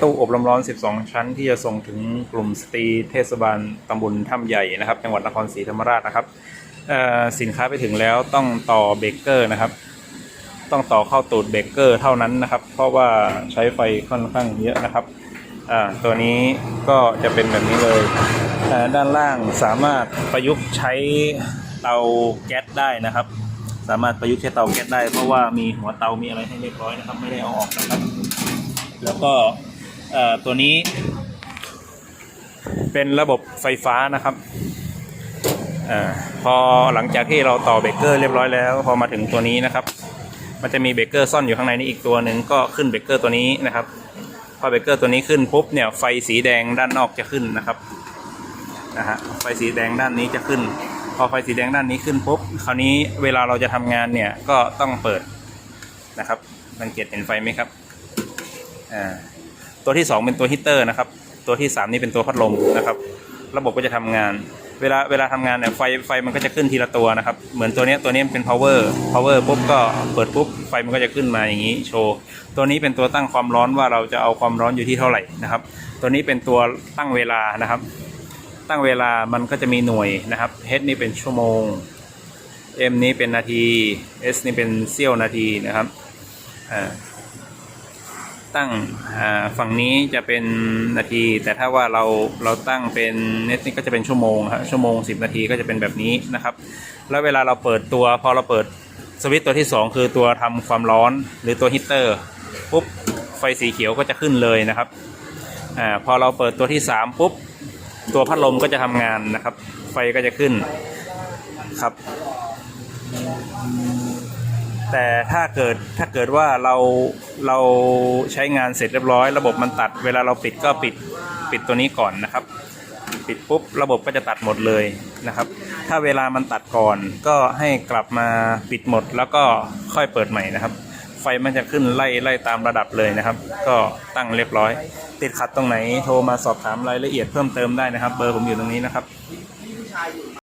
ตู้อบลมร้อน 12 ชั้น ที่จะส่งถึงกลุ่มสตรีเทศบาลตำบลถ้ำใหญ่นะครับ จังหวัดนครศรีธรรมราชนะครับสินค้าไปถึงแล้วต้องต่อเบรกเกอร์นะครับ ต้องต่อเข้าตูดเบรกเกอร์เท่านั้นนะครับ เพราะว่าใช้ไฟค่อนข้างเยอะนะครับตัวนี้ก็จะเป็นแบบนี้เลยด้านล่างสามารถประยุกต์ใช้เตาแก๊สได้นะครับ สามารถประยุกต์ใช้เตาแก๊สได้ เพราะว่ามีหัวเตามีอะไรให้เรียบร้อยนะครับ ไม่ได้เอาออกนะครับ แล้วก็ตัวนี้ เป็นระบบไฟฟ้านะครับอพอหลังจากที่เราต่อเบรกเกอร์เรียบร้อยแล้ว พอมาถึงตัวนี้นะครับ มันจะมีเบรกเกอร์ซ่อนอยู่ข้างในนี้อีกตัวหนึ่งก็ขึ้นเบรกเกอร์ตัวนี้นะครับ พอเบรกเกอร์ตัวนี้ขึ้นปุ๊บเนี่ยไฟสีแดงด้านนอกจะขึ้นนะครับนะฮะไฟสีแดงด้านนี้จะขึ้น พอไฟสีแดงด้านนี้ขึ้นปุ๊บคราวนี้เวลาเราจะทำงานเนี่ยก็ต้องเปิดนะครับสังเกตเห็นไฟไหมครับ อ่าตัวที่สองเป็นตัวฮีตเตอร์นะครับ ตัวที่สามนี่เป็นตัวพัดลมนะครับ ระบบก็จะทำงาน เวลาเวลาทำงานเนี่ยไฟไฟมันก็จะขึ้นทีละตัวนะครับ เหมือนตัวนี้ตัวนี้เป็น power power ปุ๊บก็เปิดปุ๊บไฟมันก็จะขึ้นมาอย่างนี้โชว์ ตัวนี้เป็นตัวตั้งความร้อนว่าเราจะเอาความร้อนอยู่ที่เท่าไหร่นะครับ ตัวนี้เป็นตัวตั้งเวลานะครับ ตั้งเวลามันก็จะมีหน่วยนะครับ H นี่เป็นชั่วโมง M นี้เป็นนาที S นี่เป็นเสี้ยวนาทีนะครับอ่า ตั้งฝั่งนี้จะเป็นนาที แต่ถ้าว่าเราเราตั้งเป็นเนสนี่ก็จะเป็นชั่วโมงครับชั่วโมง 10 นาทีก็จะเป็นแบบนี้นะครับ แล้วเวลาเราเปิดตัวพอเราเปิดสวิตตัวที่ 2 คือตัวทำความร้อนหรือตัวฮีตเตอร์ปุ๊บไฟสีเขียวก็จะขึ้นเลยนะครับอพอเราเปิดตัวที่ 3 ปุ๊บ ตัวพัดลมก็จะทำงานนะครับ ไฟก็จะขึ้นครับ แต่ถ้าเกิดถ้าเกิดว่าเราเราใช้งานเสร็จเรียบร้อย ระบบมันตัด เวลาเราปิดก็ปิดปิดตัวนี้ก่อนนะครับ ปิดปุ๊บระบบก็จะตัดหมดเลยนะครับ ถ้าเวลามันตัดก่อนก็ให้กลับมาปิดหมด แล้วก็ค่อยเปิดใหม่นะครับ ไฟมันจะขึ้นไล่ไล่ตามระดับเลยนะครับ ก็ตั้งเรียบร้อย ติดขัดตรงไหนโทรมาสอบถามรายละเอียดเพิ่มเติมได้นะครับ เบอร์ผมอยู่ตรงนี้นะครับ